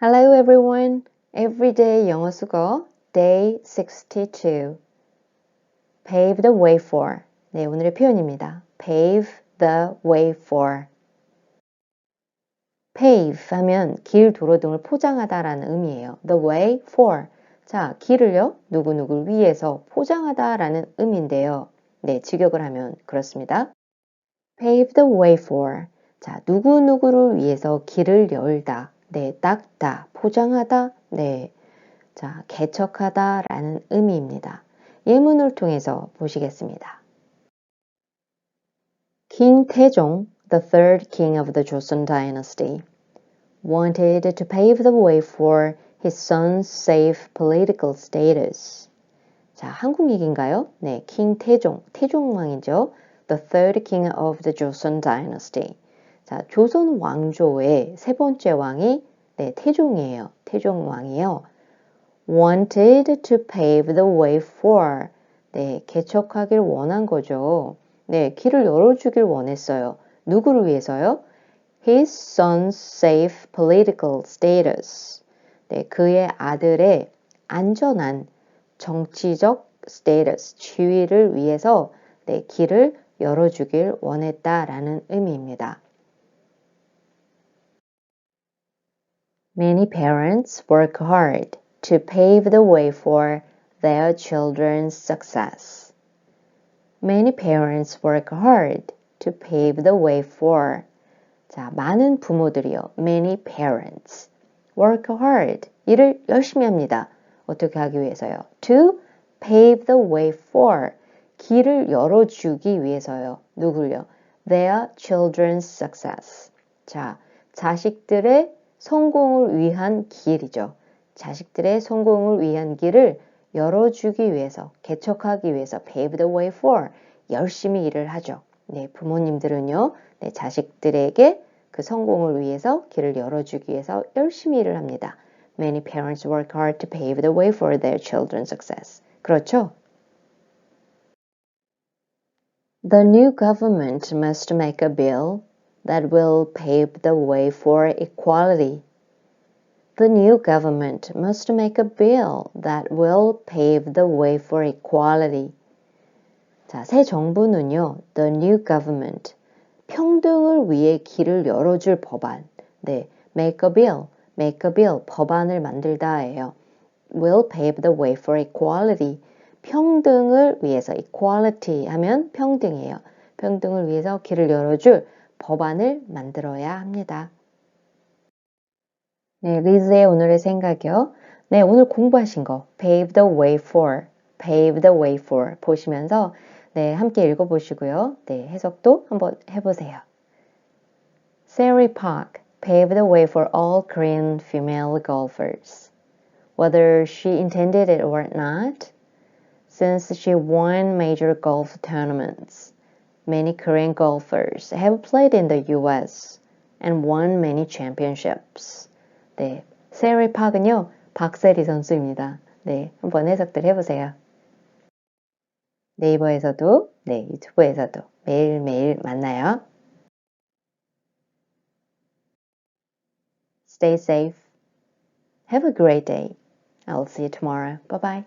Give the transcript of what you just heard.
Hello everyone. Everyday 영어 수거 Day 62. Pave the way for. 네, 오늘의 표현입니다. Pave the way for. Pave 하면 길, 도로 등을 포장하다라는 의미예요. The way for. 자, 길을요, 누구누구를 위해서 포장하다라는 의미인데요. 네, 직역을 하면 그렇습니다. Pave the way for. 자, 누구누구를 위해서 길을 열다. 네, 닦다, 포장하다, 네. 자, 개척하다 라는 의미입니다. 예문을 통해서 보시겠습니다. King Taejong, the third king of the Joseon dynasty, wanted to pave the way for his son's safe political status. 자, 한국 얘기인가요? 네, 킹 태종, 태종 왕이죠. The third king of the Joseon dynasty. 자, 조선 왕조의 세 번째 왕이 네, 태종이에요. 태종 왕이요. wanted to pave the way for 네, 개척하길 원한 거죠. 네, 길을 열어주길 원했어요. 누구를 위해서요? His son's safe political status. 네, 그의 아들의 안전한 정치적 status, 지위를 위해서 네, 길을 열어주길 원했다라는 의미입니다. Many parents work hard to pave the way for their children's success. Many parents work hard to pave the way for. 자, 많은 부모들이요. Many parents work hard. 일을 열심히 합니다. 어떻게 하기 위해서요? To pave the way for. 길을 열어주기 위해서요. 누굴요? Their children's success. 자, 자식들의 성공을 위한 길이죠. 자식들의 성공을 위한 길을 열어주기 위해서, 개척하기 위해서 pave the way for 열심히 일을 하죠. 네, 부모님들은요, 네, 자식들에게 그 성공을 위해서 길을 열어주기 위해서 열심히 일을 합니다. Many parents work hard to pave the way for their children's success. 그렇죠? The new government must make a bill that will pave the way for equality. The new government must make a bill that will pave the way for equality. 자, 새 정부는요, the new government, 평등을 위해 길을 열어줄 법안, 네, make a bill, make a bill, 법안을 만들다예요. will pave the way for equality, 평등을 위해서, equality 하면 평등이에요. 평등을 위해서 길을 열어줄 법안을 만들어야 합니다. 네, 리즈의 오늘의 생각이요. 네, 오늘 공부하신 거 pave the way for, pave the way for 보시면서 네, 함께 읽어보시고요. 네, 해석도 한번 해보세요. Sari Park paved the way for all Korean female golfers. Whether she intended it or not, since she won major golf tournaments. Many Korean golfers have played in the US and won many championships. 네, 세리 팍은요, 박세리 선수입니다. 네, 한번 해석들 해보세요. 네이버에서도, 네, 유튜브에서도 매일매일 만나요. Stay safe. Have a great day. I'll see you tomorrow. Bye bye.